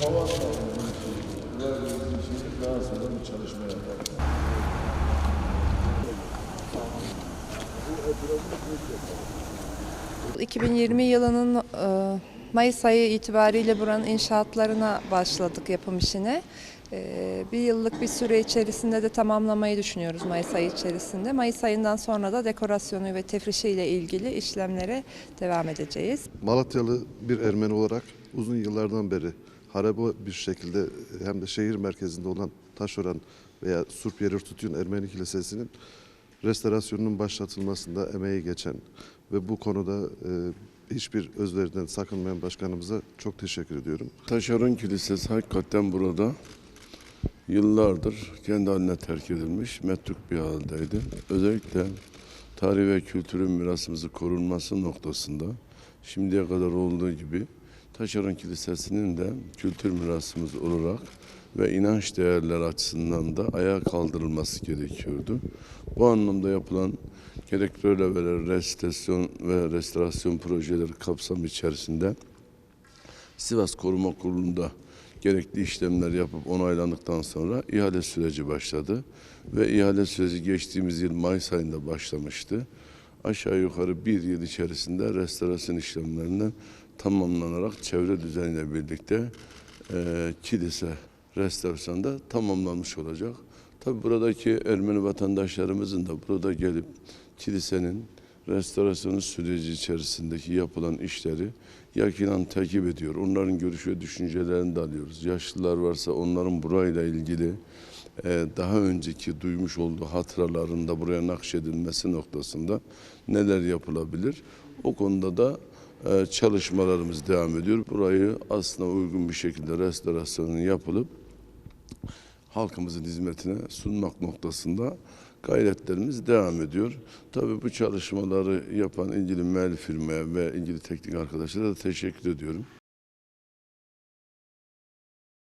Tavas var daha sonra bir çalışma yapalım. 2020 yılının e, Mayıs ayı itibariyle buranın inşaatlarına başladık yapım işine. E, Bir yıllık bir süre içerisinde de tamamlamayı düşünüyoruz Mayıs ayı içerisinde. Mayıs ayından sonra da dekorasyonu ve tefrişi ile ilgili işlemlere devam edeceğiz. Malatyalı bir Ermeni olarak uzun yıllardan beri haraba bir şekilde hem de şehir merkezinde olan Taşören veya Surp Yerir Tutuyun Ermeni Kilisesi'nin restorasyonunun başlatılmasında emeği geçen ve bu konuda e, hiçbir özveriden sakınmayan başkanımıza çok teşekkür ediyorum. Taşeron Kilisesi hakikaten burada yıllardır kendi haline terk edilmiş, metruk bir haldeydi. Özellikle tarih ve kültürün mirasımızı korunması noktasında şimdiye kadar olduğu gibi Taşeron Kilisesi'nin de kültür mirasımız olarak ve inanç değerleri açısından da ayağa kaldırılması gerekiyordu. Bu anlamda yapılan gerek röleveler, restorasyon ve restorasyon projeleri kapsamı içerisinde Sivas Koruma Kurulu'nda gerekli işlemler yapıp onaylandıktan sonra ihale süreci başladı. Ve ihale süreci geçtiğimiz yıl Mayıs ayında başlamıştı. Aşağı yukarı bir yıl içerisinde restorasyon işlemlerinden tamamlanarak çevre düzeniyle birlikte eee kilise restorasyonu da tamamlanmış olacak. Tabi buradaki Ermeni vatandaşlarımızın da burada gelip kilisenin restorasyonu süreci içerisindeki yapılan işleri yakinen takip ediyor. Onların görüş ve düşüncelerini de alıyoruz. Yaşlılar varsa onların burayla ilgili e, daha önceki duymuş olduğu hatıraların da buraya nakşedilmesi noktasında neler yapılabilir? O konuda da e, çalışmalarımız devam ediyor. Burayı aslında uygun bir şekilde restorasyonu yapılıp halkımızın hizmetine sunmak noktasında gayretlerimiz devam ediyor. Tabii bu çalışmaları yapan ilgili mel firmaya ve ilgili teknik arkadaşlara da teşekkür ediyorum.